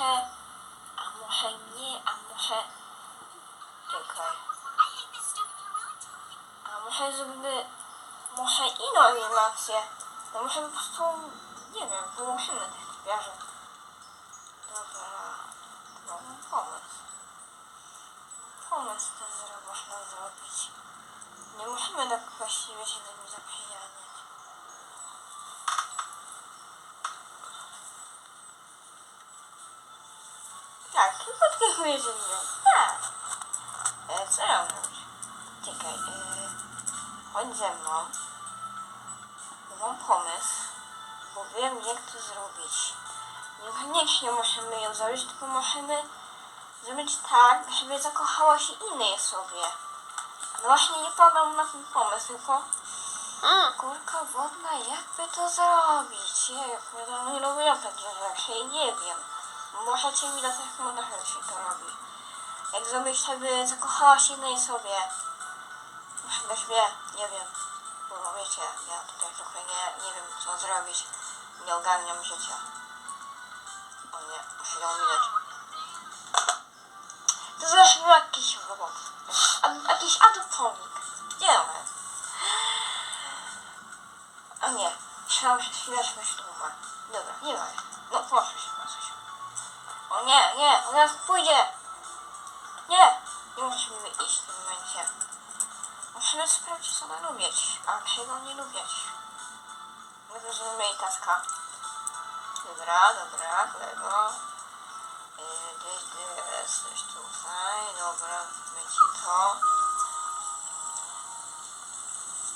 może... A może nie, a może... Czekaj. A może zrobimy... Może inną animację. No może po prostu... Nie wiem, wymusimy tych typiarzy. Dobra. Mam pomysł. Pomysł, co można zrobić. Nie musimy tak właściwie się tym zapijaniać. Tak, tylko tylko jedzenie. Tak. E, co ja mówię? Czekaj, e, chodź ze mną. Mam pomysł, bo wiem jak to zrobić. Niekoniecznie musimy ją zrobić, tylko możemy zrobić tak, żeby zakochała się innej osobie. No właśnie nie padał na ten pomysł, tylko Mm. Kurka wodna, jakby to zrobić? Jejku, ja nie lubię takich rzeczy i nie wiem. Możecie mi dać jak model się to robi. Jak zrobić, żeby zakochała się innej sobie. Ktoś wie, nie wiem. Bo wiecie, ja tutaj trochę nie, nie wiem co zrobić. Nie ogarniam życia. O nie, muszę ją minąć. To zresztą jakiś robot. A, jakiś adoponik. On jest? A nie, myślałam, że chwileczkę się. Dobra, nie ma. No proszę się. O nie, nie, nas pójdzie. Nie, nie musimy iść w tym momencie. Musimy sprawdzić, co ona lubić, a czego nie lubić. My zrozumiemy jej taska. Dobra, dobra, kolego. Jesteś tutaj, dobra, będzie to.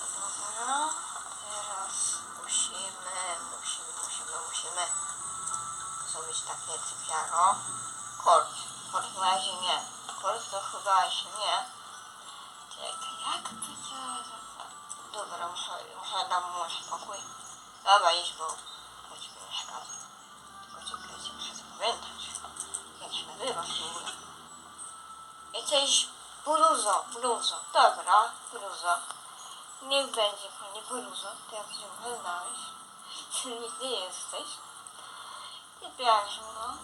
Dobra, teraz musimy, musimy, musimy, musimy zrobić takie cypiaro. Kord, kord na razie nie. Kord to chyba nie. Czekaj, jak to działa? Dobra, muszę, muszę dam mu spokój. Dobra, idź, bo chodź mi przeszkadza. Tylko czekajcie, muszę zapamiętać. Jak się nazywasz w ogóle? Jesteś bluzo, bluzo. Dobra, bluzo. Niech będzie panie bluzo. Teraz się muszę znaleźć. Ty jesteś. Ty no.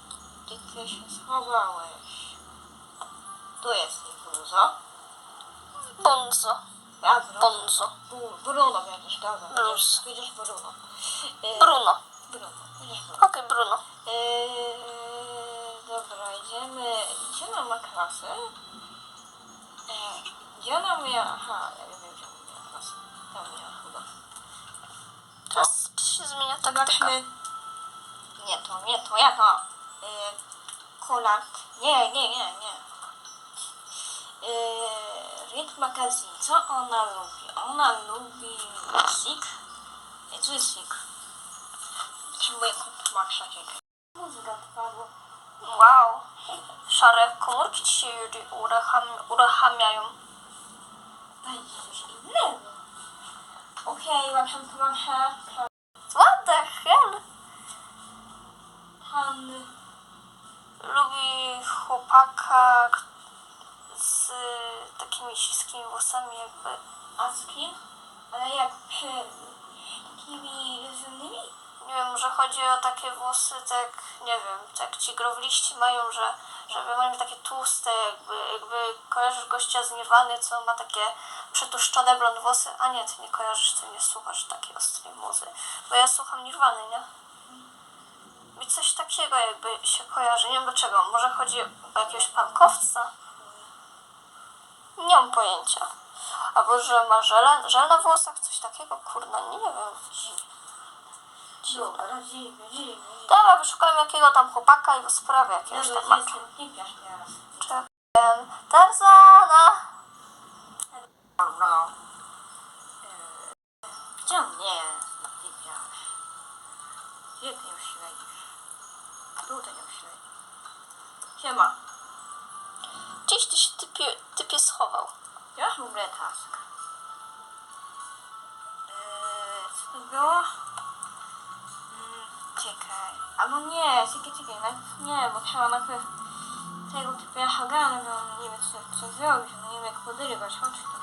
Gdzie ty się schowałeś? Tu jesteś bluzo. Bonzo. Ja Bruno. Bonzo. Bu- Bruno będziesz, dobra. Bruce. Będziesz, będziesz Bruno. E, Bruno. Bruno. Będziesz Bruno. Okej, Bruno. Eee, dobra, idziemy. Gdzie ona ma klasę? Eee, gdzie ona miała? Aha, ja wiem, gdzie ona miała klasę. Tam miała chyba. Teraz się zmienia taktyka. Zobaczmy. Nie to, nie to, ja to. Kolat. Nie, nie, nie, nie. Read Magazine. Co ona lubi? Ona lubi co jest Sik? Potrzebuję tłumacza, czekaj. Muzyka wpadła. Wow. Szare komórki ci się urucham, uruchamiają. Coś innego. Okej, okay, mam proszę. What the hell? Pan Lubi chłopaka k- z takimi włosami jakby. a z kim? Ale jak takimi rozumnymi? Nie wiem, może chodzi o takie włosy, tak, nie wiem, tak ci growliści mają, że żeby mają takie tłuste, jakby, jakby kojarzysz gościa z Nirwany, co ma takie przetłuszczone blond włosy, a nie, ty nie kojarzysz, ty nie słuchasz takiej ostrej muzy, bo ja słucham Nirwany, nie? I coś takiego jakby się kojarzy, nie wiem dlaczego, może chodzi o jakiegoś pankowca? Nie mam pojęcia. Albo, że ma żele, żel na włosach, coś takiego, kurna, nie wiem. Dobra, dziwnie, dziwnie. Dobra, wyszukałem jakiego tam chłopaka i sprawę jakiegoś Dobra, tam ten typiarz teraz? Czekam. Tarzana! Dobra. Gdzie jest, ten typiarz? Gdzie ty ją śledzisz? Tutaj ją śledzisz. Siema. Gdzieś ty się typie, typie schował. Gdzie masz w ogóle task? Eee, co to było? Mm, czekaj. Albo nie, czekaj, czekaj. Najpierw nie, bo trzeba najpierw tego typiarza ogarnąć, bo on nie wie co, co zrobić, on nie wie jak podrywać. Chodź tu.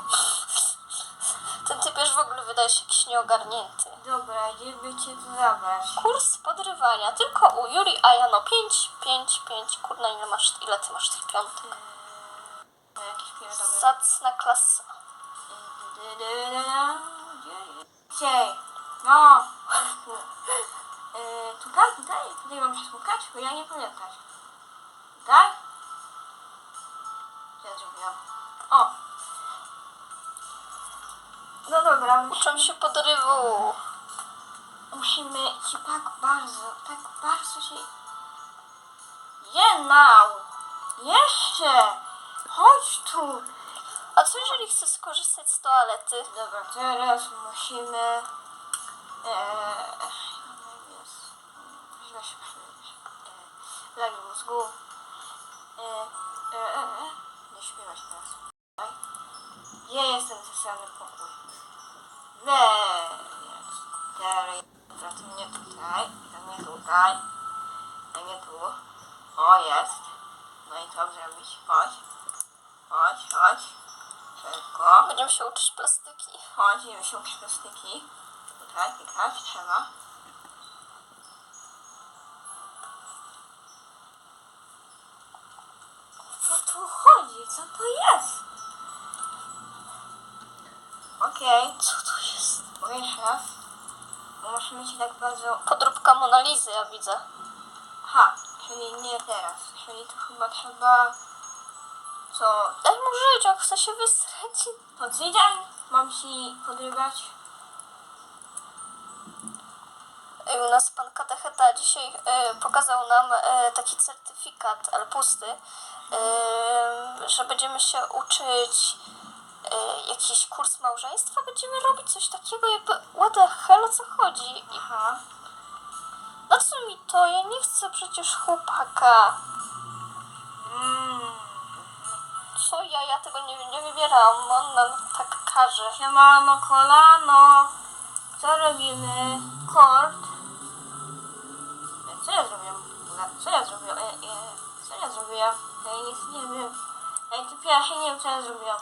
Ten typ Wiesz, w ogóle wydajesz jakiś nieogarnięty. Dobra, gdzie by cię zabrać? Kurs podrywania. Tylko u Juri Ajano 5, 5, 5. Kurna, ile masz, ile ty masz tych piątek? Zacna klasa. Gdzie? No. Yy, tutaj, tutaj, tutaj mam się spukać, bo ja nie pamiętać. Tak? Ja zrobiłam? O! No dobra, Uczą się podrywu. musimy ci tak bardzo, tak bardzo się... Genau! Jeszcze! Chodź tu! A co jeżeli chcesz skorzystać z toalety? Dobra, teraz musimy... Eee, lagi mózgu. Eee, eee, nie śpiewać teraz. Oj. Gdzie jest ten zasrany pokój? Dobra, to nie tutaj, to nie tutaj, to nie tu. O, jest. No i co zrobić? Chodź. Chodź, chodź. Szybko. Będziemy się uczyć plastyki. Chodzi, się plastyki. Tutaj klikać trzeba. Co tu chodzi? Co to jest? Okej, Co to jest? okay. jeszcze raz. Bo musimy ci tak bardzo... Podróbka Monalizy, ja widzę. Aha, czyli nie teraz. Czyli tu chyba trzeba... Co? Daj mu żyć, jak chce się wysrać. To tydzień? Mam ci podrywać? U nas pan katecheta dzisiaj e, pokazał nam e, taki certyfikat, ale pusty, e, że będziemy się uczyć e, jakiś kurs małżeństwa, będziemy robić coś takiego jakby what the hell, o co chodzi? Aha. na co mi to? Ja nie chcę przecież chłopaka. Mm. Co ja? Ja tego nie, nie wybieram, on nam tak każe. Siemano, kolano. Co robimy? Kord. Co ja zrobiłem? Co ja zrobiłem? E, e, co ja zrobiłem? Ja nic nie wiem. Ej, ty pierwszy, nie wiem co ja zrobiłem.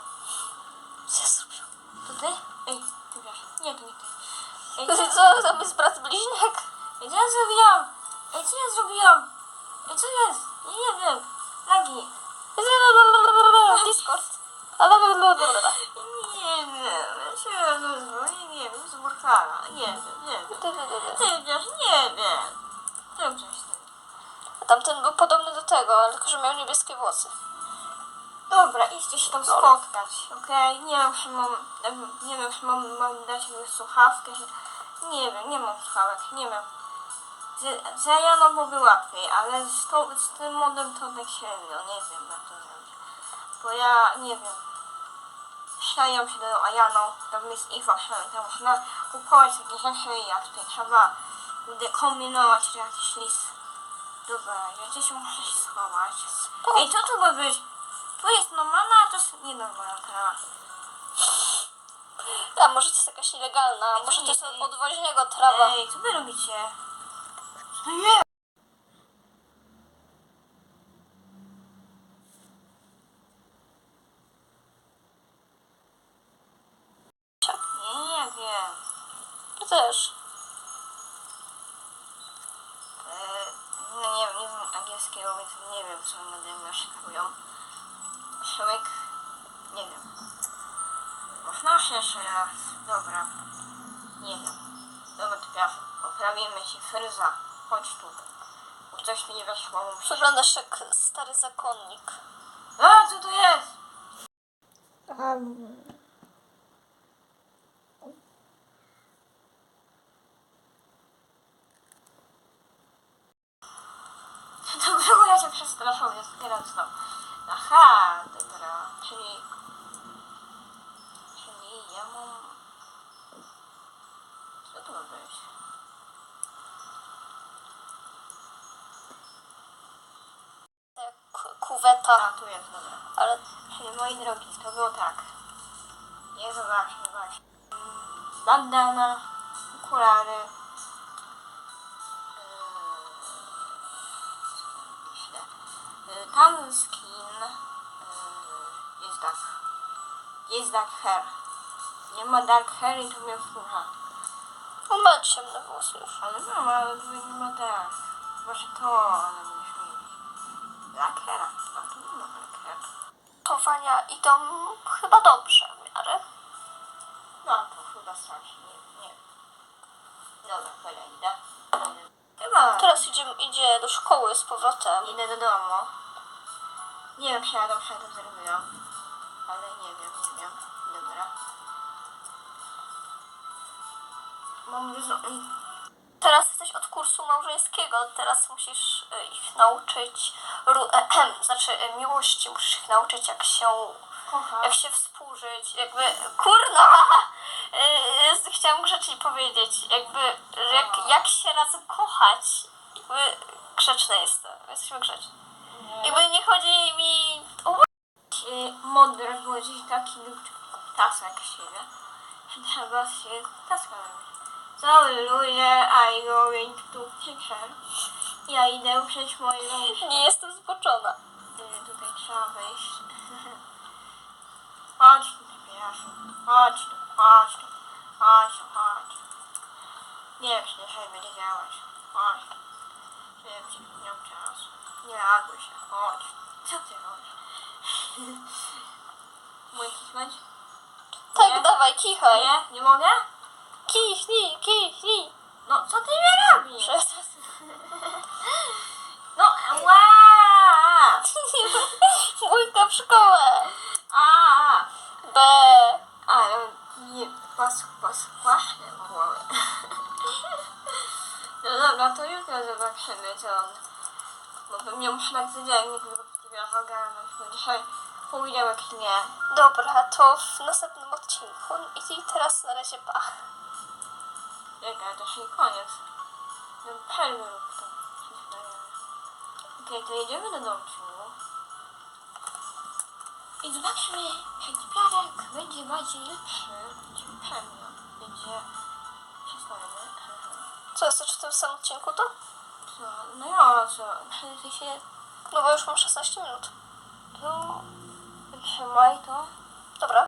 Co ja zrobiłam? To ty? Ej, ty pierwszy. Nie, to nie ty. Ej, co, co, to jest brat bliźniak? ej, co ja zrobiłam? Ej, co ja zrobiłam? Ej, co jest? Nie wiem. Lagi. Discord. Nie wiem. Ja zrobiłem? Nie wiem. Zburkana. Nie wiem, nie wiem. Ty nie wiem. Zrób coś z tym. A tamten był podobny do tego, ale tylko że miał niebieskie włosy. Dobra, idźcie się tam spotkać, okej? Nie wiem, czy mam, nie wiem, czy mam, mam dać jakąś słuchawkę. Nie wiem, nie mam słuchawek, nie wiem. Z, z Janą byłoby łatwiej, ale z, to, z tym modem to tak średnio, nie wiem jak to zrobić. Bo ja, nie wiem, przydają się do Ayaną, tam jest info, tam można kupować takie rzeczy jak tutaj trzeba będzie kombinować jakiś list. Dobra, ja gdzieś muszę się schować. Ej, co tu ma być? Tu jest normalna, a to jest nienormalna trawa. A może to jest jakaś nielegalna, może to jest od podwoźnego trawa. Ej, co wy robicie? Nie, wiem. Ja też. No nie wiem, nie znam angielskiego, więc nie wiem, co nade mną szykują. Człowiek, nie wiem. Można się jeszcze raz. Dobra. Nie wiem. Dobra, teraz poprawimy ci fryza. Chodź tu. Bo coś mi nie weszło, muszę... Wyglądasz jak stary zakonnik. A, co to jest? To było ja się przestraszył, jest teraz to. Aha, dobra, czyli... Czyli ja mam... Co to ma być? Jak A, tu jest, dobra. ale Czyli moi drogi, to było tak. Nie zobaczę, zobaczę. Bandana, okulary. Yy, źle. Yy, Tam skin. Yy, Jest tak. Jest tak hair. nie ma dark hair i to mnie wkurza. On ma ciemne włosy już. Ale no, ale tu nie ma dark. Może to, ale. Dark haira. A tu nie ma dark hair. Chowania idą chyba dobrze w miarę. No, to chyba strasznie. Nie, nie. Dobra, Kola, idę. Chyba Teraz idzie, idzie do szkoły z powrotem. idę do domu. Nie wiem, czy ja dobrze to zrobiłam. Ale nie wiem, nie wiem. Dobra. Mam dużo... Teraz jesteś od kursu małżeńskiego, teraz musisz y, ich nauczyć, ru- znaczy y, miłości, musisz ich nauczyć jak się, Kocha. jak się współżyć, jakby, kurna, y, chciałam grzecznie powiedzieć, jakby, jak, jak się razem kochać, jakby grzeczne jestem, jesteśmy grzeczni. Jakby nie chodzi mi o było gdzieś taki lub tasak siebie, trzeba się taska robić. Cały ludzie, I going to teacher. Ja idę uprzeć moje ręce. nie jestem zboczona. Y, Tutaj trzeba wejść. Chodź tu, przepraszam. Chodź tu, chodź tu. Chodź tu, chodź. Nie wiem, czy dzisiaj będzie działać. Chodź tu. Szybciej, nie mam czasu. Nie reaguj się, chodź. Co ty robisz? Mój kichnąć? Tak, Nie? dawaj, kichaj. Nie? Nie mogę? Kichnij, kichnij. No, co ty mi robisz? Przestań. No, ła! Bójka w szkołę. A, B. ale nie, pas, pas, w głowie. No dobra, to jutro zobaczymy, co on... Bo pewnie muszę tak codziennie tylko trochę ogarnąć, bo dzisiaj poniedziałek nie. Dobra, to w następnym odcinku. I teraz na razie pach. Czekaj, to nie koniec. No, przerwę rób to. się. Okej, to jedziemy do domciu. I zobaczmy, jaki piarek będzie bardziej lepszy. Będzie pewno. Będzie przystojny. Co, jest jeszcze w tym samym odcinku to? Co? No ja, co? Przede się No bo już mam 16 minut. to... Trzymaj to. Dobra.